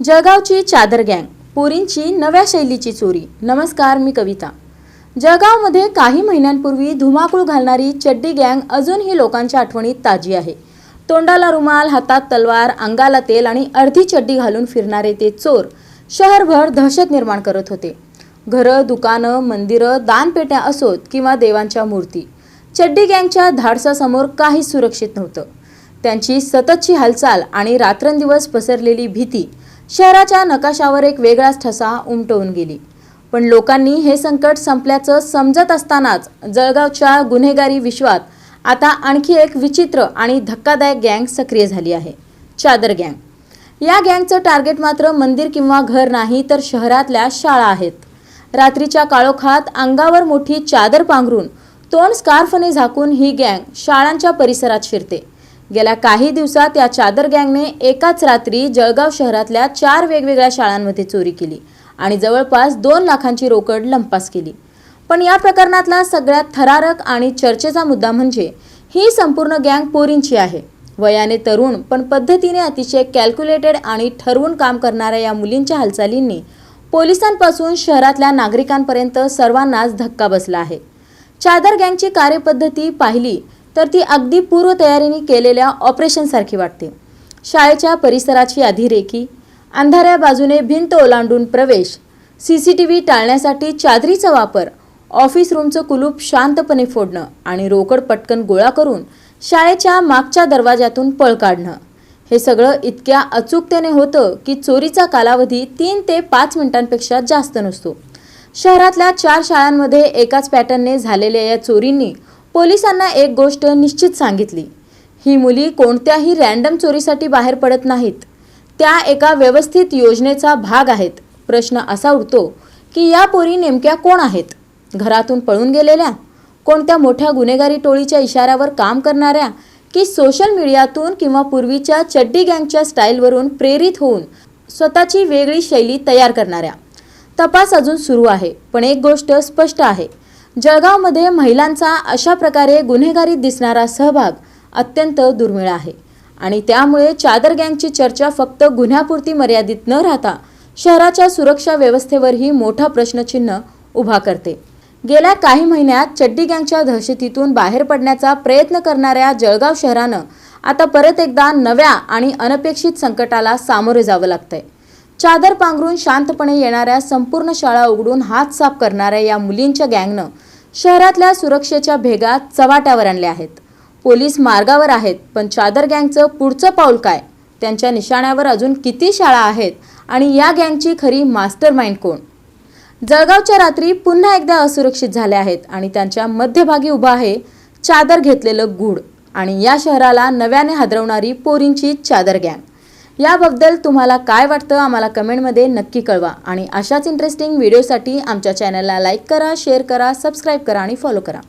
जळगावची चादर गँग पोरींची नव्या शैलीची चोरी. नमस्कार मी कविता. जळगावमध्ये काही महिन्यांपूर्वी धुमाकूळ घालणारी चड्डी गँग अजूनही लोकांच्या आठवणीत ताजी आहे. तोंडाला रुमाल हातात तलवार अंगाला तेल आणि अर्धी चड्डी घालून फिरणारे ते चोर शहरभर दहशत निर्माण करत होते. घरं दुकानं मंदिरं दानपेट्या असोत किंवा देवांच्या मूर्ती. चड्डी गँगच्या धाडसासमोर काहीच सुरक्षित नव्हतं. त्यांची सततची हालचाल आणि रात्रंदिवस पसरलेली भीती शहराच्या नकाशावर एक वेगळाच ठसा उमटवून गेली. पण लोकांनी हे संकट संपल्याचं समजत असतानाच जळगावच्या गुन्हेगारी विश्वात आता आणखी एक विचित्र आणि धक्कादायक गँग सक्रिय झाली आहे चादर गँग. या गँगचं टार्गेट मात्र मंदिर किंवा घर नाही तर शहरातल्या शाळा आहेत. रात्रीच्या काळोखात अंगावर मोठी चादर पांघरून तोंड स्कार्फने झाकून ही गँग शाळांच्या परिसरात शिरते. गेल्या काही दिवसात या चादर गँगने एकाच रात्री जळगाव शहरातल्या चार वेगवेगळ्या शाळांमध्ये चोरी केली आणि जवळपास दोन लाखांची रोकड लंपास केली. पण या प्रकरणातला सगळ्यात थरारक आणि चर्चेचा मुद्दा म्हणजे ही संपूर्ण गँग पोरींची आहे. वयाने तरुण पण पद्धतीने अतिशय कॅल्क्युलेटेड आणि ठरवून काम करणाऱ्या या मुलींच्या हालचालींनी पोलिसांपासून शहरातल्या नागरिकांपर्यंत सर्वांनाच धक्का बसला आहे. चादर गँगची कार्यपद्धती पाहिली तर ती अगदी पूर्वतयारीने केलेल्या ऑपरेशनसारखी वाटते. शाळेच्या परिसराची अधिरेखी अंधाऱ्या बाजूने भिंत ओलांडून प्रवेश सी सी टी व्ही टाळण्यासाठी चादरीचा वापर ऑफिस रूमचं कुलूप शांतपणे फोडणं आणि रोकड पटकन गोळा करून शाळेच्या मागच्या दरवाजातून पळ काढणं. हे सगळं इतक्या अचूकतेने होतं की चोरीचा कालावधी तीन ते पाच मिनिटांपेक्षा जास्त नसतो. शहरातल्या चार शाळांमध्ये एकाच पॅटर्नने झालेल्या या चोरींनी पोलिसांना एक गोष्ट निश्चित सांगितली. ही मुली कोणत्याही रॅन्डम चोरीसाठी बाहेर पडत नाहीत. त्या एका व्यवस्थित योजनेचा भाग आहेत. प्रश्न असा उठतो की या पोरी नेमक्या कोण आहेत? घरातून पळून गेलेल्या कोणत्या मोठ्या गुन्हेगारी टोळीच्या इशाऱ्यावर काम करणाऱ्या की सोशल मीडियातून किंवा पूर्वीच्या चड्डी गँगच्या स्टाईलवरून प्रेरित होऊन स्वतःची वेगळी शैली तयार करणाऱ्या? तपास अजून सुरू आहे पण एक गोष्ट स्पष्ट आहे. जळगावमध्ये महिलांचा अशा प्रकारे गुन्हेगारीत दिसणारा सहभाग अत्यंत दुर्मिळ आहे. आणि त्यामुळे चादर गँगची चर्चा फक्त गुन्ह्यापुरती मर्यादित न राहता शहराच्या सुरक्षा व्यवस्थेवरही मोठा प्रश्नचिन्ह उभा करते. गेल्या काही महिन्यात चड्डी गँगच्या दहशतीतून बाहेर पडण्याचा प्रयत्न करणाऱ्या जळगाव शहरानं आता परत एकदा नव्या आणि अनपेक्षित संकटाला सामोरे जावं लागतंय. चादर पांघरून शांतपणे येणाऱ्या संपूर्ण शाळा उघडून हात साफ करणाऱ्या या मुलींच्या गँगनं शहरातल्या सुरक्षेच्या भेगा चव्हाट्यावर आणल्या आहेत. पोलीस मार्गावर आहेत पण चादर गँगचं पुढचं पाऊल काय? त्यांच्या निशाण्यावर अजून किती शाळा आहेत आणि या गँगची खरी मास्टर माइंड कोण? जळगावच्या रात्री पुन्हा एकदा असुरक्षित झाल्या आहेत आणि त्यांच्या मध्यभागी उभा आहे चादर घेतलेलं गूढ आणि या शहराला नव्याने हादरवणारी पोरींची चादर गँग. याबद्दल तुम्हाला काय वाटतं आम्हाला कमेंटमध्ये नक्की कळवा. आणि अशाच इंटरेस्टिंग व्हिडिओसाठी आमच्या चॅनलला लाईक करा शेअर करा सबस्क्राईब करा आणि फॉलो करा.